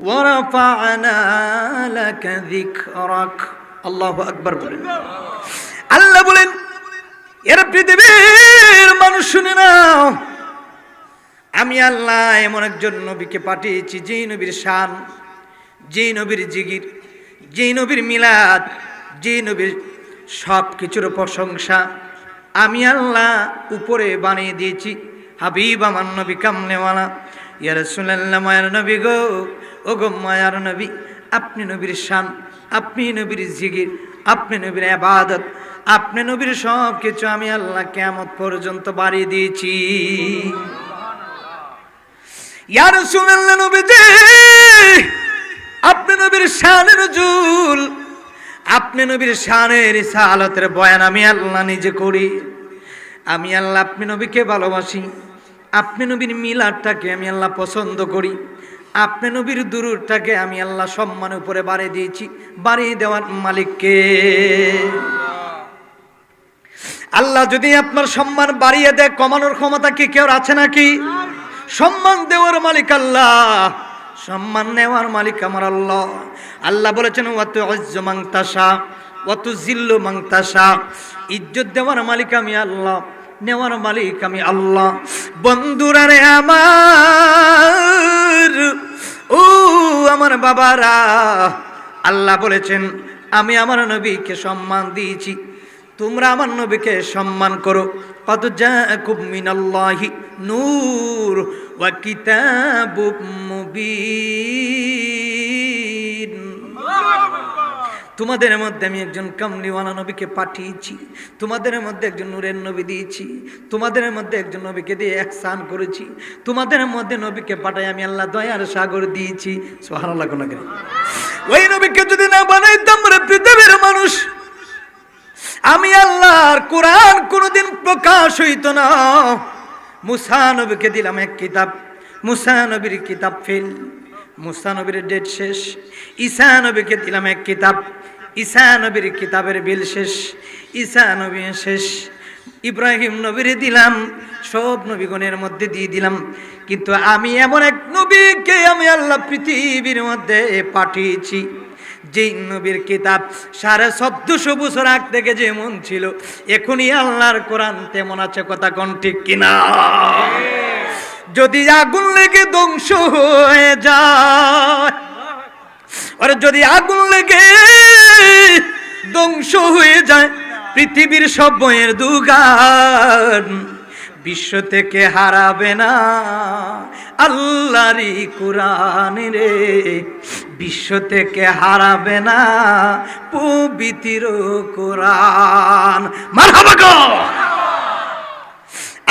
ورفعنا لك ذكرك আল্লাহ আকবার বলেন আল্লাহ বলেন এর পৃথিবীর মানুষ শুনে নাও আমি আল্লাহ এমন একজন নবীকে পাঠিয়েছি যেই নবীর শান যেই নবীর জিগির যেই নবীর মিলাদ যেই নবীর সব কিছুর প্রশংসা আমি আল্লাহ উপরে বানিয়ে দিয়েছি হাবিব আমার নবী কামনেওয়ালা ইয়ার সুনাল্লাহ মায়ের নবী গো ও গো মায়ার নবী, আপনি নবীর শান, আপনি নবীর জিগির আপনি নবীর আবাদত, আপনি নবীর সব কিছু আমি আল্লাহ কেমত পর্যন্ত বাড়িয়ে দিয়েছি। ইয়ার সুনাল্লাহ নবীজি, আপনি নবীর শানের জুল আপনি নবীর শানের সালতের বয়ান আমি আল্লাহ নিজে করি। আমি আল্লাহ, আপনি নবীকে ভালোবাসি, আপনি নবীর মিলাদটাকে আমি আল্লাহ পছন্দ করি। আপনি নবীর দুরুরটাকে আমি আল্লাহ সম্মান উপরে বাড়িয়ে দিয়েছি, বাড়িয়ে দেওয়ার মালিককে। আল্লাহ যদি আপনার সম্মান বাড়িয়ে দেয়, কমানোর ক্ষমতা কি কেউ আছে নাকি? সম্মান দেওয়ার মালিক আল্লাহ। সম্মান নেওয়ার মালিক আমার আল্লাহ। আল্লাহ বলেছেন অত অজ্জ মাংতাসা অত জিল্লু মাংতাসা ইজ্জত দেওয়ার মালিক আমি আল্লাহ। নেওয়ার মালিক আমি আল্লাহ। বন্ধুরা রে আমার, ও আমার বাবারা, আল্লাহ বলেছেন, আমি আমার নবীকে সম্মান দিয়েছি। তোমরা আমার নবীকে সম্মান করো। কত মিনাল্লাহি নূর ওয়া কিতাবুম মুবিন। তোমাদের মধ্যে আমি একজন কামলিওয়ালা নবীকে পাঠিয়েছি। তোমাদের মধ্যে একজন নূরের নবী দিয়েছি। তোমাদের মধ্যে একজন নবীকে দিয়ে একসান করেছি। তোমাদের মধ্যে নবীকে পাঠাই আমি আল্লাহ দয়ার সাগর দিয়েছি। সোহানাল্লাহ কোন ওই নবীকে যদি না বানাইতাম রে পৃথিবীর মানুষ, আমি আল্লাহর কোরআন কোনোদিন প্রকাশ হইত না। মুসা নবীকে দিলাম এক কিতাব। মুসা নবীর কিতাব ফেল। মুসা নবীর ডেট শেষ। ঈসা নবীকে দিলাম এক কিতাব। ঈসা নবীর কিতাবের বিল শেষ ঈসা নবী শেষ। ইব্রাহিম নবীর দিলাম সব নবীগণের মধ্যে দিয়ে দিলাম। কিন্তু আমি এমন এক নবীকে আমি আল্লাহ পৃথিবীর মধ্যে পাঠিয়েছি যেই নবীর কিতাব সাড়ে চোদ্দশো বছর আগ থেকে যেমন ছিল এখনই আল্লাহর কোরআন তেমন আছে কথা কোন ঠিক কিনা? যদি আগুন লেগে ধ্বংস হয়ে যায় আর যদি আগুন লেগে ধ্বংস হয়ে যায় পৃথিবীর সব বইয়ের দুগান, বিশ্ব থেকে হারাবে না আল্লাহরই কোরআন রে। বিশ্ব থেকে হারাবে না পবিত্র কোরআন। মারহাবা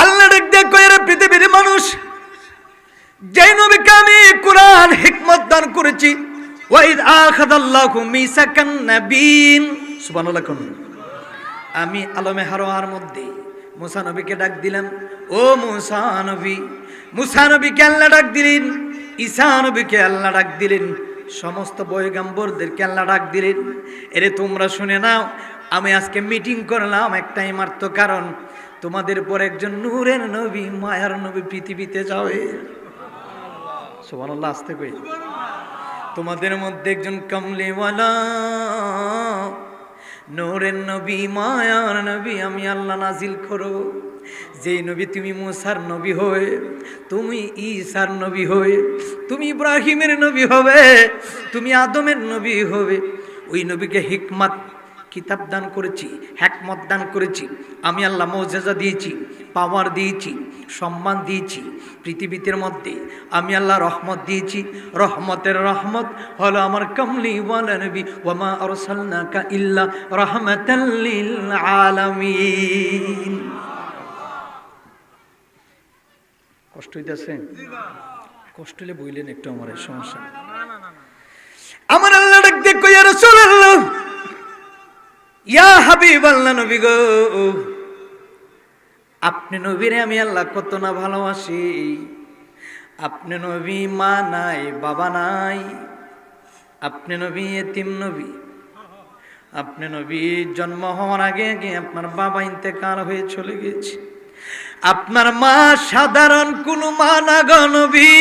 আল্লাহ দেখো এর পৃথিবীর মানুষ, যেই নবীকে আমি কোরআন হিকমত দান করেছি ওয়াইদ আখাদাল্লাহু মিসাকান নাবিন। সুবহানাল্লাহ আমি আলমে হারোয়ার মধ্যে মুসা নবীকে ডাক দিলাম, ও মুসা নবী, মুসা নবীকে আল্লাহ ডাক দিলেন, ঈসা নবীকে আল্লাহ ডাক দিলেন, সমস্ত বয়গাম্বরদেরকে আল্লাহ ডাক দিলেন। এরে তোমরা শুনে নাও, আমি আজকে মিটিং করলাম, একটাই মাত্র কারণ, তোমাদের পর একজন নূরের নবী, মায়ার নবী পৃথিবীতে যাবে। সুবহানাল্লাহ, আসতে কই। তোমাদের মধ্যে একজন কামলিওয়ালা। নূরের নবী, মায়ার নবী, আমি আল্লাহ নাজিল করো যেই নবী তুমি মুসার নবী হয়ে, তুমি ঈসার নবী হয়ে, তুমি ইব্রাহিমের নবী হবে, তুমি আদমের নবী হবে। ওই নবীকে হিকমাত, কিতাব দান করেছি হ্যাকমত দান করেছি। আমি আল্লাহ মৌজাজা দিয়েছি। পাওয়ার দিয়েছি, সম্মান দিয়েছি পৃথিবীতে মধ্যে। আমি আল্লাহ রহমত দিয়েছি। রহমতের রহমত হলো আমার কমলি নবী ওয়ামা আরসালনাকা ইল্লা আলামিন। কষ্ট হইতাছে? কষ্ট হলে বইলেন একটু আমার সমস্যা। আমার আল্লাহ ডাক ইয়া রাসূলুল্লাহ, ইয়া হাবিব আল্লাহ নবী গো। আপনি নবীরে আমি আল্লাহ কত না ভালোবাসি। আপনি নবী মা নাই, বাবা নাই। আপনি নবী এতিম নবী। আপনি নবী জন্ম হওয়ার আগে আগে আপনার বাবা ইন্তেকাল হয়ে চলে গেছে। আপনার মা সাধারণ কোনো মা না নবী।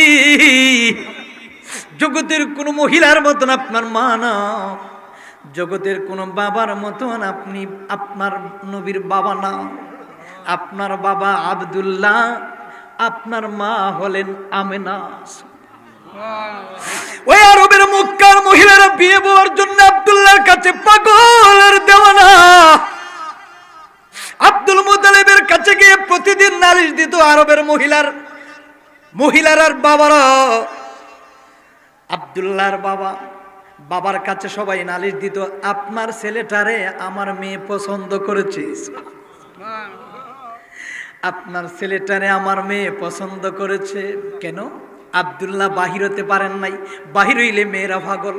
জগতের কোনো মহিলার মতন আপনার মা না। জগতের কোনো বাবার মতন আপনি আপনার নবীর বাবা না। আপনার বাবা আবদুল্লাহ, আপনার মা হলেন আমেনা। ওই আরবের মক্কার মহিলারা বিয়ে হওয়ার জন্য আব্দুল্লাহর কাছে পাগলের দেওয়ানা। আব্দুল মুতালেবের কাছে গিয়ে প্রতিদিন নালিশ দিত আরবের মহিলার মহিলার আর বাবারা। আব্দুল্লাহর বাবা, বাবার কাছে সবাই নালিশ দিত, আপনার ছেলেটারে আমার মেয়ে পছন্দ করেছে। আপনার ছেলেটারে আমার মেয়ে পছন্দ করেছে। কেন? আব্দুল্লাহ বাহির হতে পারেন নাই। বাহির হইলে মেয়েরা পাগল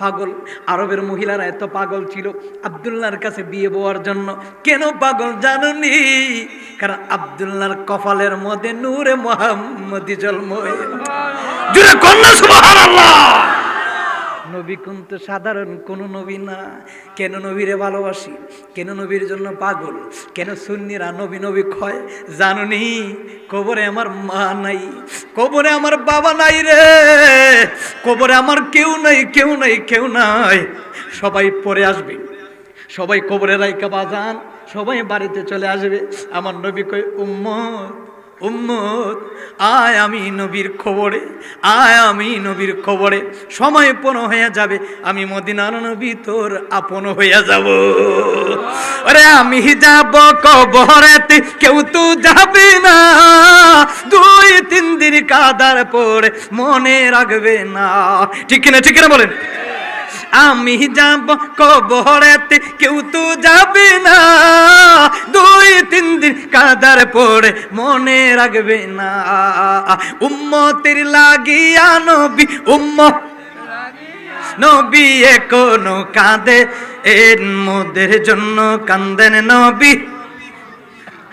পাগল। আরবের মহিলারা এত পাগল ছিল আব্দুল্লাহর কাছে বিয়ে বওয়ার জন্য। কেন পাগল জানুনি? কারণ আব্দুল্লাহর কপালের মধ্যে নূরে মোহাম্মদি জন্ম জুড়ে কন্যা নবী কিন্তু সাধারণ কোনো নবী না। কেন নবীরে ভালোবাসি? কেন নবীর জন্য পাগল? কেন সুন্নিরা নবী নবী ক্ষয় জানুনি? কবরে আমার মা নাই। কবরে আমার বাবা নাই রে। কবরে আমার কেউ নাই কেউ নাই কেউ নাই। সবাই পরে আসবে। সবাই কবরে রাইকা বাজান। সবাই বাড়িতে চলে আসবে। আমার নবী কই উম্মত উম্মত, আয় আমি নবীর খবরে, আয় আমি নবীর খবরে। সময় পণ হয়ে যাবে, আমি মদিনার নবী তোর আপন হইয়া যাব। আরে আমি যাব কবরেতে, কেউ তো যাবে না। দুই, তিন দিন কাদার পরে মনে রাখবে না। ঠিক কিনা ঠিক কিনা বলেন। আমি যাব কবরেতে, কেউ তো যাবে না। দুই, তিন দিন কাদার পরে মনে রাখবে না। উম্মতের লাগিয়া নবী উম্ম নবী কোনো কাঁদে এর মোদের জন্য কান্দেন নবী।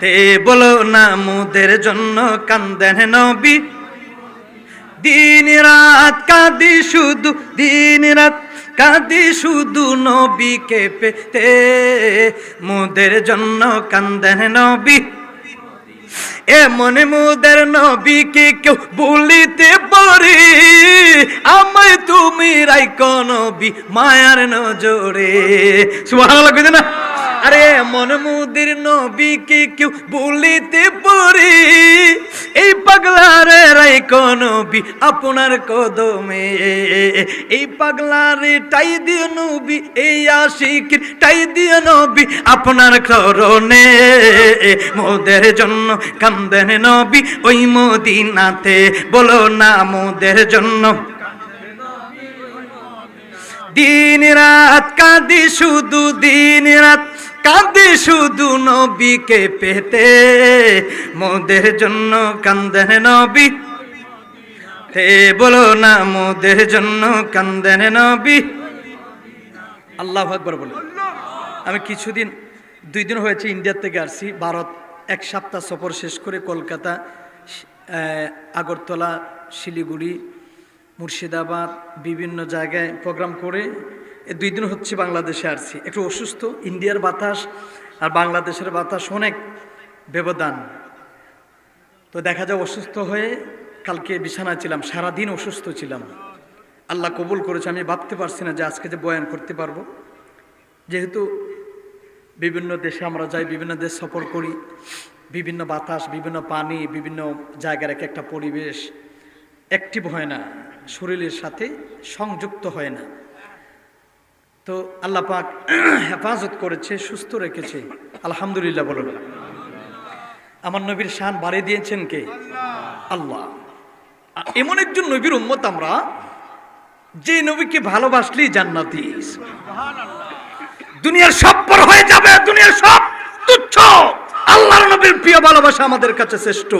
তে বলো না, মোদের জন্য কান্দেন নবী। দিন রাত কাঁদি শুধু দিন রাত কাঁদি শুধু নবীকে পেতে। মোদের জন্য কান্দেন নবী। এমন মোদের নবীকে কেউ বলিতে পারি। আমায় তুমি রাইক নবী, মায়ার নজরে। সুবহানাল্লাহ কইতে না? আরে মন মুদির নবীকে কেউ বলিতে পারে। এই পাগলারে রাইক নবী আপনার কদমে। এই পাগলারে টাই দিয়ে নবী, এই আশিকির টাই দিয়ে নবী, আপনার করণে মোদের জন্য কান্দেন নবী, ওই মদিনাতে, বলো না মোদের জন্য। দিন রাত কাঁদি শুধু দিন রাত কাঁদি শুধু নবীকে পেতে। মোদের জন্য কান্দেন নবী। তে বলো না, মোদের জন্য কান্দেন নবী। আল্লাহ আকবর বলে। আমি কিছুদিন, দুই দিন হয়েছে ইন্ডিয়ার থেকে আসছি, ভারত। এক সপ্তাহ সফর শেষ করে কলকাতা আগরতলা, শিলিগুড়ি, মুর্শিদাবাদ, বিভিন্ন জায়গায় প্রোগ্রাম করে দুই দিন হচ্ছে বাংলাদেশে আসছি। একটু অসুস্থ, ইন্ডিয়ার বাতাস আর বাংলাদেশের বাতাস অনেক ব্যবধান। তো দেখা যায় অসুস্থ হয়ে কালকে বিছানায় ছিলাম, সারাদিন অসুস্থ ছিলাম। আল্লাহ কবুল করেছে, আমি ভাবতে পারছি না যে আজকে যে বয়ান করতে পারব। যেহেতু বিভিন্ন দেশে আমরা যাই, বিভিন্ন দেশ সফর করি, বিভিন্ন বাতাস, বিভিন্ন পানি, বিভিন্ন জায়গার এক একটা পরিবেশ অ্যাক্টিভ হয় না, শরীরের সাথে সংযুক্ত হয় না। তো আল্লাহ পাক হেফাজত করেছে, সুস্থ রেখেছে। আলহামদুলিল্লাহ বলুন। আমার নবীর শান বাড়িয়ে দিয়েছেন কে? আল্লাহ। এমন একজন নবীর উম্মত আমরা, যে নবীকে ভালোবাসলেই জান্নাতি। দুনিয়ার সব পর হয়ে যাবে, দুনিয়ার সব তুচ্ছ। আল্লাহর নবীর প্রিয় ভালোবাসা আমাদের কাছে শ্রেষ্ঠ।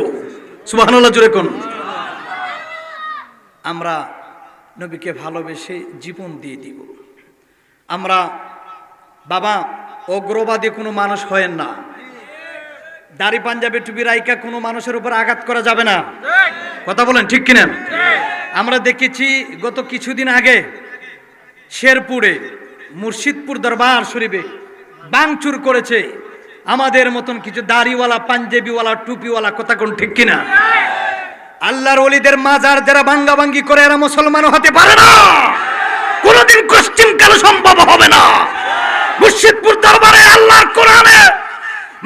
সুবহানাল্লাহ জুড়ে কোন? আমরা নবীকে ভালোবেসে জীবন দিয়ে দিব। আমরা বাবা, অগ্রবাদী কোনো মানুষ হয়েন না। দাড়ি পাঞ্জাবি টুপি রাইকা কোনো মানুষের উপর আঘাত করা যাবে না। কথা বলেন ঠিক কিনা? আমরা দেখেছি গত কিছুদিন আগে শেরপুরে, মুর্শিদপুর দরবার শরীফে বাংচুর করেছে আমাদের মতন কিছু দাড়িওয়ালা, পাঞ্জাবিওয়ালা, টুপিওয়ালা, কথা কোন ঠিক কিনা? আল্লাহর অলিদের মাজার যারা ভাঙ্গা ভাঙ্গি করে, এরা মুসলমান হতে পারে না। কোনোদিন কোশ্চিন কালে সম্ভব হবে না? মুর্শিদপুর দরবারে আল্লাহর কোরআনে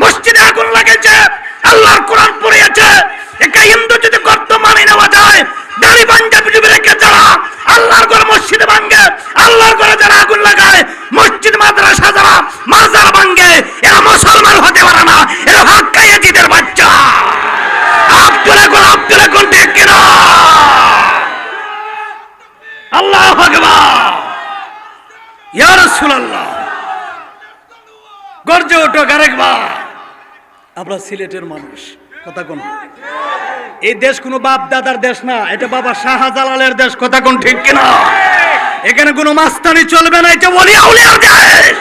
মসজিদে আগুন লাগেছে, আল্লাহর কোরআন পড়িয়েছে। একে হিন্দু যদি গর্ত মানে নেওয়া যায়, দাড়ি রেখে যারা আল্লাহর মসজিদে আল্লাহর যারা আগুন লাগায়, মসজিদ মাদ্রাসা যারা মাজার ভাঙ্গে এরা মুসলমান হতে পারে না, এরা হাত বাচ্চা। আব্দুল এখন আব্দুল এখন ঠিক কিনা? আল্লাহ ভগবান ইয়া রাসূলুল্লাহ। গর্জে ওঠো আরেকবার। আমরা সিলেটের মানুষ, কথা কোন? এই দেশ কোনো বাপ দাদার দেশ না, এটা বাবা শাহজালালের দেশ, কথা কোন ঠিক কিনা? এখানে কোনো মাস্তানি চলবে না, এটা বলি আউলিয়ার দেশ।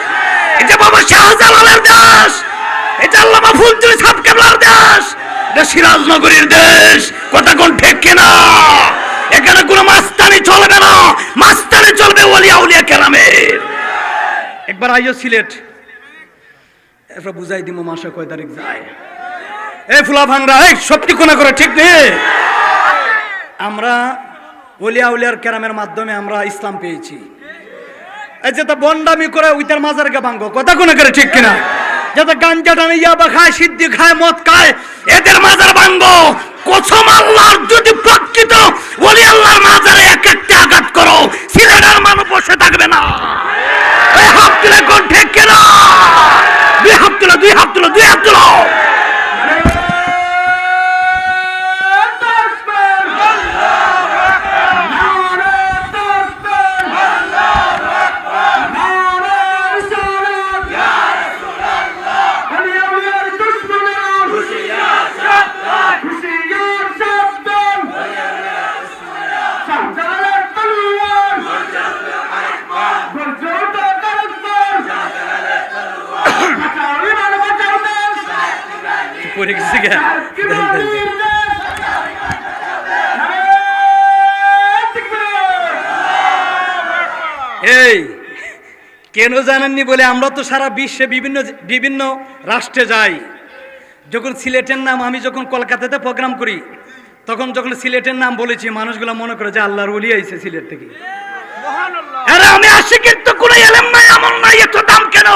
এটা বাবা শাহজালালের দেশ এটা আল্লামা ফুলতুলি সাহেব কেবলার দেশ, এটা সিরাজনগরীর দেশ, কথা কোন ঠিক কিনা? এখানে কোনো মাস্তানি চলবে না। মাস্তানি চলবে ওলি আউলিয়া কেরামের। একবার আইও সিলেট। এরপর বুঝাই দিব মাসে কয় তারিখ যায়। এই ফুলা ভাঙরা এই সবটি কোনা করে, ঠিক নেই আমরা ওলিয়া উলিয়ার কেরামের মাধ্যমে আমরা ইসলাম পেয়েছি। এই যে তা বন্ডামি করে উইতার মাজারকে ভাঙ্গ, কথা কোনা করে, ঠিক কিনা? যাতে গাঞ্জা টানে ইয়াবা খায়, সিদ্ধি খায়, মদ খায়, এদের মাজার ভাঙ্গ। কসম আল্লাহর যদি প্রকৃত ওলি আল্লাহর মাজারে এক একটা আঘাত করো সিলেটের মানুষ বসে থাকবে না এই হাত তুলে কোন ঠিক কিনা দুই হাত তুলো দুই হাত তুলো দুই হাত তুলো পড়ে গেছে গা দেন, দেন, দেন। এই কেন জানেননি বলে আমরা তো সারা বিশ্বে বিভিন্ন বিভিন্ন রাষ্ট্রে যাই। যখন সিলেটের নাম আমি যখন কলকাতাতে প্রোগ্রাম করি তখন যখন সিলেটের নাম বলেছি মানুষগুলো মনে করে যে আল্লাহর ওলি আইছে সিলেট থেকে। আরে আমি আসি কিন্তু কোনো এলেম নাই এমন নাই এত দাম কেন?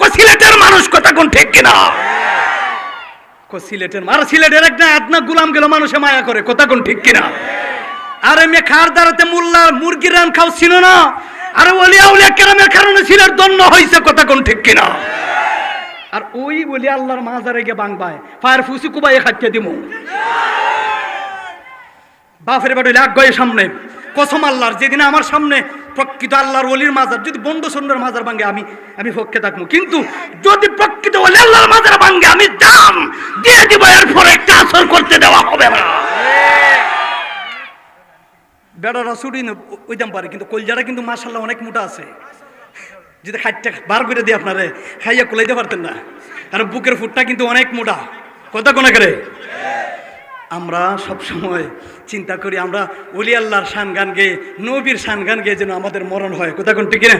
কো সিলেটের মানুষ কথা কোন ঠিক কিনা? কো সিলেটের আর সিলেটের একটা আদনা গুলাম গেল মানুষে মায়া করে কথা কোন ঠিক কিনা? আরে মে খার দাঁড়াতে মুল্লা মুরগির রান খাও ছিল না। আরে ওলিয়া কেরামের কারণে সিলেট দন্য হয়েছে কথা কোন ঠিক কিনা? আর ওই বলি আল্লাহর মাজারে গিয়ে বাংবায় ফায়ার ফুসি কুবাই খাচ্ছে দিমু। বাপের বাড়ি লাগ গয়ে সামনে, কসম আল্লাহর, যেদিন আমার সামনে প্রকৃত আল্লাহর অলির মাজার, যদি বন্ড সন্ডের মাজার ভাঙ্গে আমি আমি পক্ষে থাকব। কিন্তু যদি প্রকৃত অলি আল্লাহর মাজার ভাঙ্গে আমি দাম দিয়ে দিব, এরপর একটা আসর করতে দেওয়া হবে না ছুটি ওই দাম পারে, কিন্তু কলজাটা কিন্তু মাসাল্লাহ অনেক মোটা আছে। যদি খাইটটা বার করে দিই আপনারে খাইয়া কুলাইতে পারতেন না। কারণ বুকের ফুটটা কিন্তু অনেক মোটা। কথা কোনা করে আমরা সব সময় চিন্তা করি, আমরা অলি আল্লাহর শান গান গেয়ে নবীর শান গান গেয়ে যেন আমাদের মরণ হয়। কোথা কোন ঠিক না?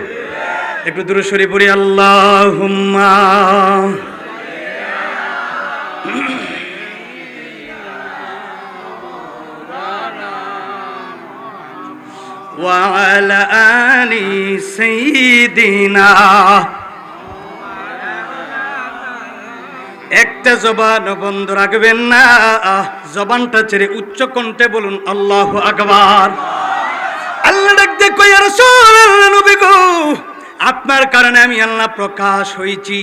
একটু দূরে সরে পড়ি আল্লাহ وعلى آل سيدنا একটা জবান বন্ধ রাখবেন না জবানটা ছেড়ে উচ্চ কণ্ঠে বলুন আল্লাহ আকবার আল্লাহ ডাকতে কই রাসূল আল্লাহ নবী গো আপনার কারণে আমি আল্লাহ প্রকাশ হয়েছি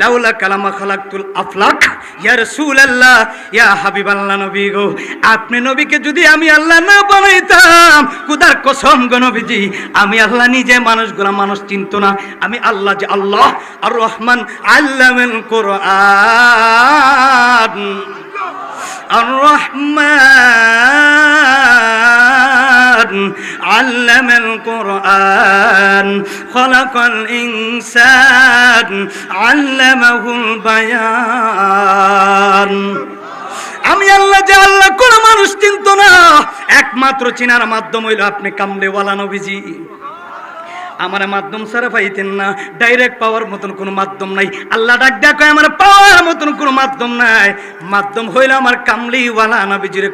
লাউলা কালামা খালাকুল আফলাক। ইয়া আল্লাহ ইয়া হাবিব আল্লাহ নবী গো। আপনি নবীকে যদি আমি আল্লাহ না বানাইতাম, খুদার কসম গো নবীজি, আমি আল্লাহ নিজে মানুষগুলা মানুষ চিনত না। আমি আল্লাহ যে আল্লাহ আর রহমান আল্লামেল কোরআন। الرحمن علم القرآن خلق الإنسان علمه البيان আমি আল্লাহ যে আল্লাহ কোন মানুষ চিনত না একমাত্র চিনার মাধ্যম হইল আপনি কামড়েওয়ালা নবীজি আমার মাধ্যম ছাড়া পাইতেন না। ডাইরেক্ট পাওয়ার মতন কোনো মাধ্যম নাই। আল্লাহ ডাক ডাক আমার পাওয়ার মতন কোনো মাধ্যম নাই। মাধ্যম হইল আমার কামলিওয়ালা নবীজির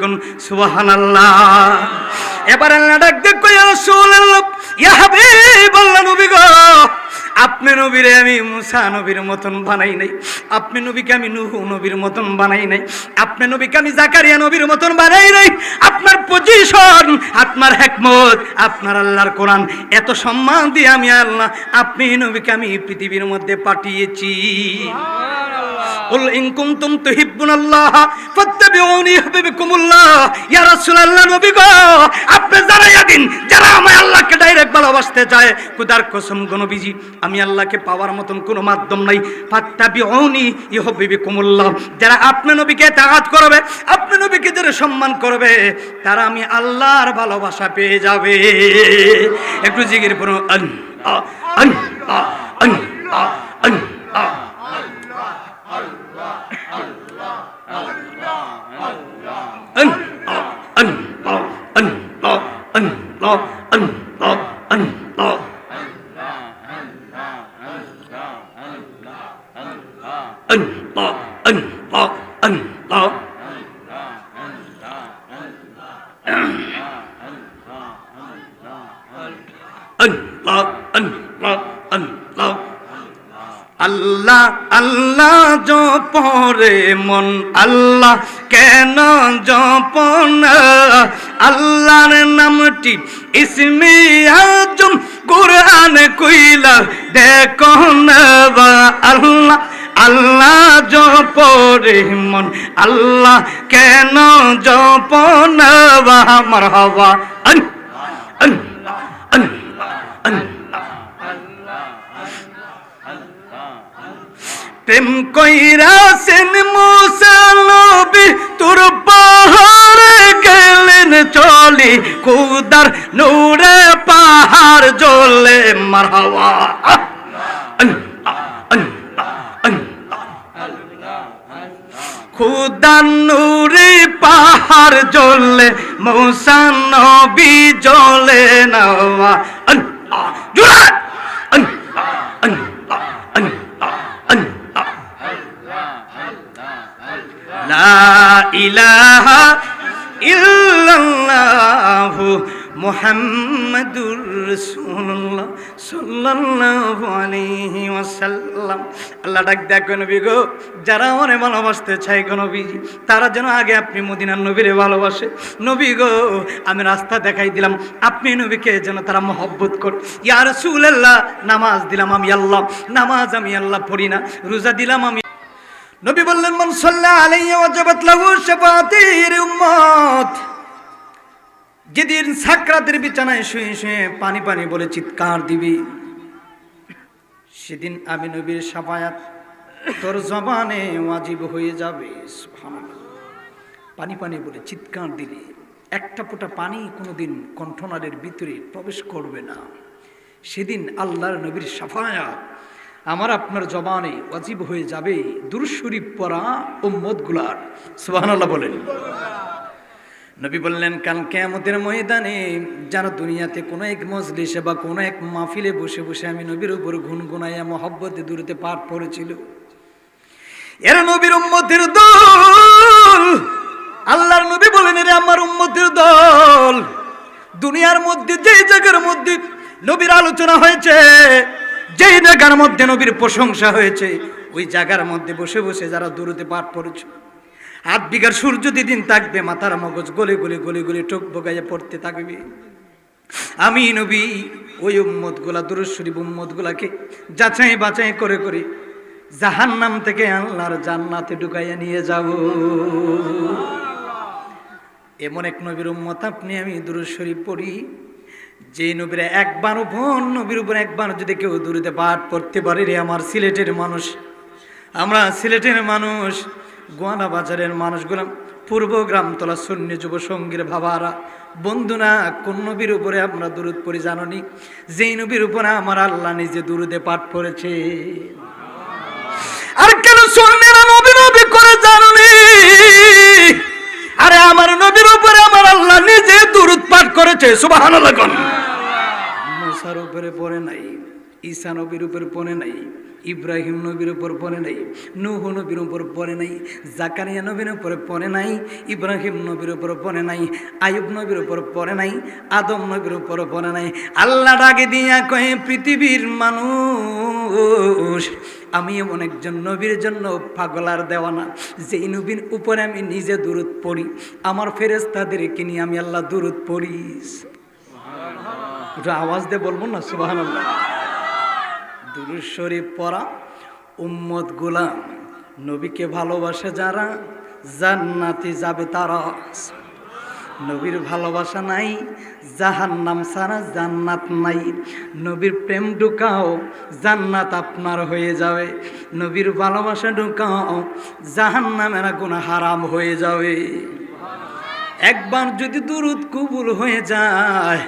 সুবাহান আল্লাহ এবার আল্লাহ ডাক ডাক কই রাসূলুল্লাহ, ইয়া হাবিবাল্লাহ নবী গো। আপনি নবীরে আমি মুসা নবীর মতন বানাই নাই আপনি নবীকে আমি নুহু নবীর মতন বানাই নাই আপনি নবীকে আমি জাকারিয়া নবীর মতন বানাই নাই আপনার পজিশন আপনার হেকমত আপনার আল্লাহর কোরআন এত সম্মান দিয়ে আমি আল্লাহ আপনি নবীকে আমি পৃথিবীর মধ্যে পাঠিয়েছি قل إن كنتم تحبون الله فاتبعوني يحببكم الله يا رسول الله নবী গো আপনি জানাইয়া দিন যারা আমি আল্লাহকে ডাইরেক্ট ভালোবাসতে চায় খুদার কসম গো নবীজি আমি আল্লাহকে পাওয়ার মতন কোনো মাধ্যম নাই ফাত্তাবিউনি ইউহিব্বুকুমুল্লাহ যারা আপনি নবীকে তাগাত করবে আপনি নবীকে যারা সম্মান করবে তারা আমি আল্লাহর ভালোবাসা পেয়ে যাবে একটু জিগির পড়ো আন আ আন আ আন আ আন আ أن أن أن أن أن أن أن আল্লাহ আল্লাহ আল্লাহ। আল্লাহ আল্লাহ আল্লাহ। আল্লাহ আল্লাহ জপরে মন, আল্লাহ কেন জপনা? আল্লাহর নামটি ইসমে আজম, কোরআন কইলা দেখো না আল্লাহ। আল্লাহ জপ রে মন, আল্লাহ কেন জপ না মারহাবা প্রেম কইরা সেন মুসালবি তোর পাহাড়ে গেলেন চলি, কুদার নূরে পাহাড় জ্বলে মারহাবা খুদান নূরে পাহাড় জ্বলে মৌসান নবী জ্বলে নওয়া। আল্লাহ জুরা! লা ইলাহা ইল্লাল্লাহু মুহাম্মাদুর রাসূলুল্লাহ সাল্লাল্লাহু আলাইহি ওয়াসাল্লাম। আল্লাহ ডাক দেখ নবী গো, যারা মনে ভালোবাসতে চায় গো নবীজি তারা যেন আগে আপনি মদিনার নবীরে ভালোবাসে। নবী গো, আমি রাস্তা দেখাই দিলাম, আপনি নবীকে যেন তারা মহব্বত কর ইয়া রাসূলুল্লাহ, নামাজ দিলাম আমি আল্লাহ, নামাজ আমি আল্লাহ পড়ি না, রোজা দিলাম আমি নবী বললেন, মান সাল্লা আলাইহি ওয়াজাবাত লাহু শাফাতির উম্মত। যেদিন সাকরাতের বিছানায় শুয়ে শুয়ে পানি পানি বলে চিৎকার দিবি, সেদিন আমি নবীর সাফায়াত তোর জবানে ওয়াজিব হয়ে যাবে পানি পানি বলে চিৎকার দিলে, একটা ফোঁটা পানি কোনোদিন কণ্ঠনারের ভিতরে প্রবেশ করবে না। সেদিন আল্লাহর নবীর সাফায়াত আমার আপনার জবানে ওয়াজিব হয়ে যাবে দুরশরীফ পরা ও উম্মতগুলার, সুবহানাল্লাহ বলেন। নবী বললেন, কাল কেয়ামতের ময়দানে যারা দুনিয়াতে কোনো এক মজলিসে বা কোনো এক মাহফিলে বসে বসে আমি নবীর উপর গুনগুনাইয়া মহব্বতে দূরতে পাঠ পড়েছিল। এরা নবীর উম্মতের দল, আল্লাহর নবী বলেন, এরা আমার উম্মতের দল, দুনিয়ার মধ্যে যে জায়গার মধ্যে নবীর আলোচনা হয়েছে, যেই জায়গার মধ্যে নবীর প্রশংসা হয়েছে, ওই জায়গার মধ্যে বসে বসে যারা দূরতে পাঠ পড়েছে। হাত বিঘার সূর্য দিন থাকবে, মাথার মগজ গলে গলে গলে গলে টোক বগাইয়া পড়তে থাকবে। আমি নবী, ওই উম্মতগুলা দুরুশরীফ উম্মত গুলাকে যাচাই বাছাই করে করে জাহান নাম থেকে আল্লাহর জান্নাতে ঢুকাইয়া নিয়ে যাব। এমন এক নবীর উম্মত আপনি, আমি দুরুশরীফ পড়ি। যে নবীরা একবার উপর, নবীর উপর একবার যদি কেউ দূরতে পাঠ পড়তে পারে রে আমার সিলেটের মানুষ। আমরা সিলেটের মানুষ। গোয়ানা বাজারের মানুষগুলো পূর্ব গ্রামতলা শূন্য যুব সঙ্গীর ভাবারা বন্ধু না কোন নবীর উপরে আমরা দূরত পড়ি জাননি? যেই নবীর উপরে আমার আল্লাহ নিজে দূরদে পাঠ করেছে আর কেন সৈন্যরা নবী নবী করে জাননি? আরে আমার নবীর উপরে আমার আল্লাহ নিজে দূরত পাঠ করেছে সুবাহ মুসার উপরে পড়ে নাই ঈসা নবীর উপরে পড়ে নাই ইব্রাহিম নবীর উপর পড়ে নাই, নুহ নবীর উপর পড়ে নাই, জাকারিয়া নবীর উপর পড়ে নাই, ইব্রাহিম নবীর উপর পড়ে নাই আয়ুব নবীর উপর পড়ে নাই, আদম নবীর উপর পড়ে নাই। আল্লাহ ডাকে দিয়া কয়ে পৃথিবীর মানুষ, আমি এমন একজন নবীর জন্য পাগলার দেওয়ানা যেই নবীর উপরে আমি নিজে দূরত পড়ি, আমার ফেরেস্তাদেরকে নিয়ে আমি আল্লাহ দূরত পড়ি। আওয়াজ দিয়ে বলব না? সুবাহ দুরুদ শরীফ পড়া, উম্মত গুলাম, নবীকে ভালোবাসে যারা, জান্নাতি যাবে তারা। নবীর ভালোবাসা নাই জাহান নাম ছাড়া জান্নাত নাই। নবীর প্রেম ঢুকাও, জান্নাত আপনার হয়ে যাবে। নবীর ভালোবাসা ঢুকাও, জাহান্নামের গুণ হারাম হয়ে যাবে। একবার যদি দুরুদ কবুল হয়ে যায়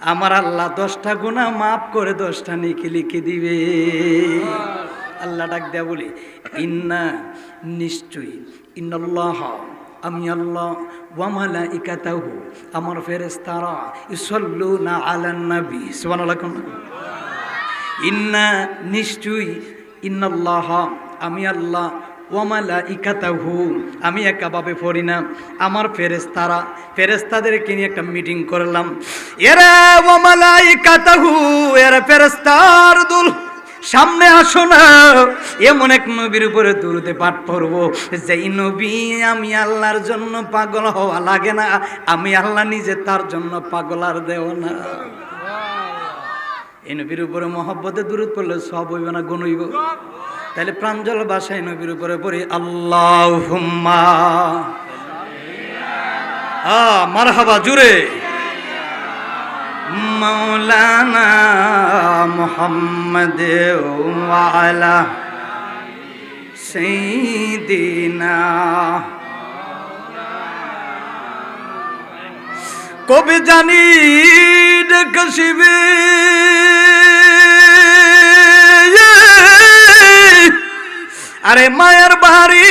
আমার আল্লাহ দশটা গুণা মাফ করে দশটা নিকে লিখে দিবে। আল্লাহ ডাক দেয়া বলি, ইন্না নিশ্চয়ই, ইন্নল্লাহ, আমি আল্লাহ ওয়ামালা ইকাতাহু আমার ফেরেস্তারা ইসল্লু না আলান নবী। কোন ইন্না নিশ্চয়ই, ইন্নল্লাহ, আমি আল্লাহ ওয়ামালা ইকাতাহু আমি একাভাবে পড়ি না। আমার ফেরেস্তারা ফেরেস্তাদেরকে নিয়ে একটা মিটিং করলাম। এরা ওয়ামালা ইকাতাহু এরা ফেরেস্তার দুল। সামনে আসো না। এমন এক নবীর উপরে দূরতে পাঠ পড়ব। যেই নবী আমি আল্লাহর জন্য পাগল হওয়া লাগে না, আমি আল্লাহ নিজে তার জন্য পাগল আর দেও না। এই নবীর উপরে মহব্বতে দূরত পড়লে সব হইব না, গুণ হইব। তাহলে প্রাঞ্জল বাসায় নবীর উপরে পড়ি আল্লাহ মারহাবা, জুড়ে। মৌলানা মোহাম্মদ ওয়ালা সেইদিনা কবে জানি ডেকশিবে আরে মায়ের বাড়ি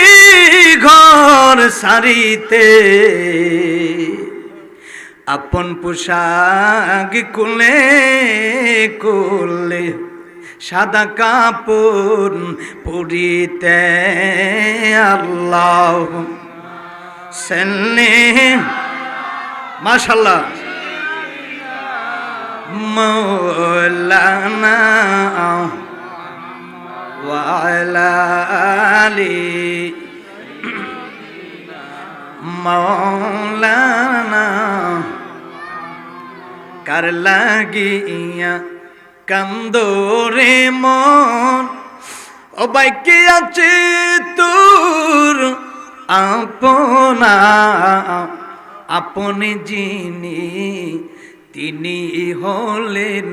ঘর সারিতে। আপন পোশাক কুলে কুলে সাদা কাপড় পুরিতে আল্লাহ সেনে। মাশাল্লাহ মৌলানা وعلى آله মৌলানা কার লাগিয়া কান্দরে মন ও বাইকে আছে তোর আপনা আপনি যিনি তিনি হলেন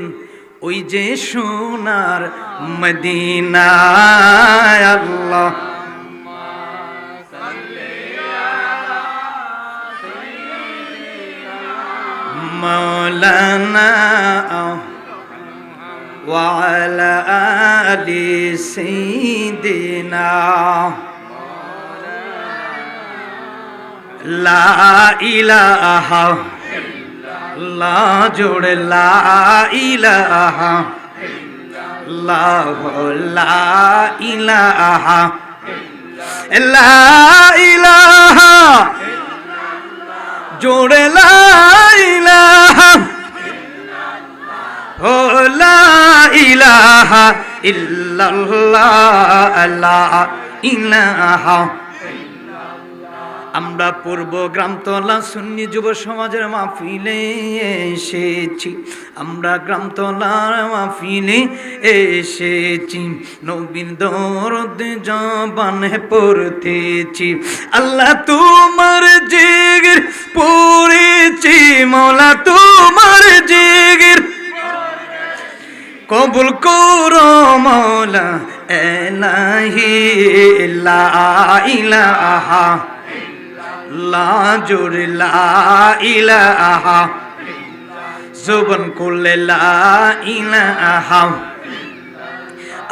ওই যে সোনার মদিনা আল্লাহ مولانا وعلى آل سيدنا لا إله লা জোড়ে লা ইলাহা আল্লাহ লা ইলাহা লা ইলাহা জোড়ে লা ইলাহা ও লা ইলাহা ইল্লাল্লাহ লা ইলাহা আমরা পূর্ব গ্রামতলা সুন্নি যুব সমাজের মাহফিলে এসেছি। আমরা গ্রামতলার মাহফিলে এসেছি। নবীন দরদ জবানে পড়তেছি। আল্লাহ তোমার জিগির পড়েছি মৌলা তোমার জিগির কবুল করো মৌলা এলাহি লা ইলাহা। লা জোরে লা ইলাহা। জুবন করলে ইলাহা।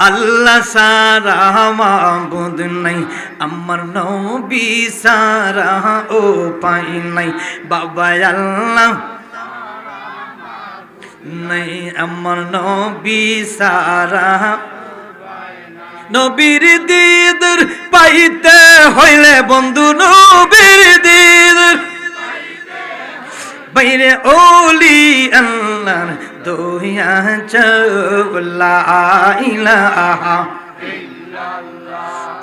আল্লাহ সারা মাবুদ নাই, আমার নবী সারা ও পাই নাই। বাবা আল্লাহ নেই, আমার নবী সারা নবীর দিদর পাইতে হইলে বন্ধু নবীর দিদর। বাইরে ওলি আল্লাহর দোয়া চলা ইলাহা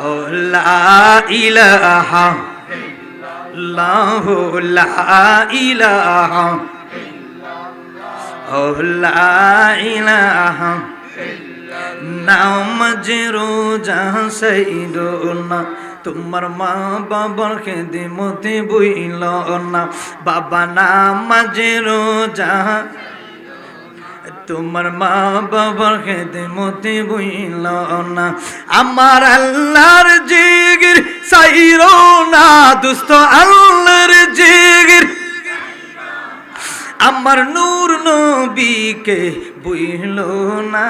ও লা ইলাহা। লাহু ইলাহা ও ইলাহা। নামাজ রোজা সেইদনা তোমার মা বাবার খেদে মতে বইল না। বাবা নাম নামাজ রোজা তোমার মা বাবার খেতে মতে বইল না। আমার আল্লাহর জিগির সাইরো না দুস্ত আল্লাহর জিগির আমার নূর নবীকে বুঝল না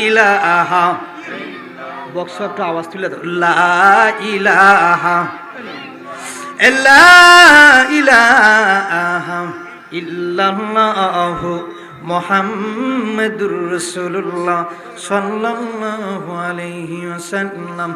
ইলাহা বক্স একটু আওয়াজ তুলে দাও লা ইলাহা লা ইলাহা ইল্লাল্লাহু মুহাম্মাদুর রাসূলুল্লাহ সাল্লাল্লাহু আলাইহি ওয়াসাল্লাম।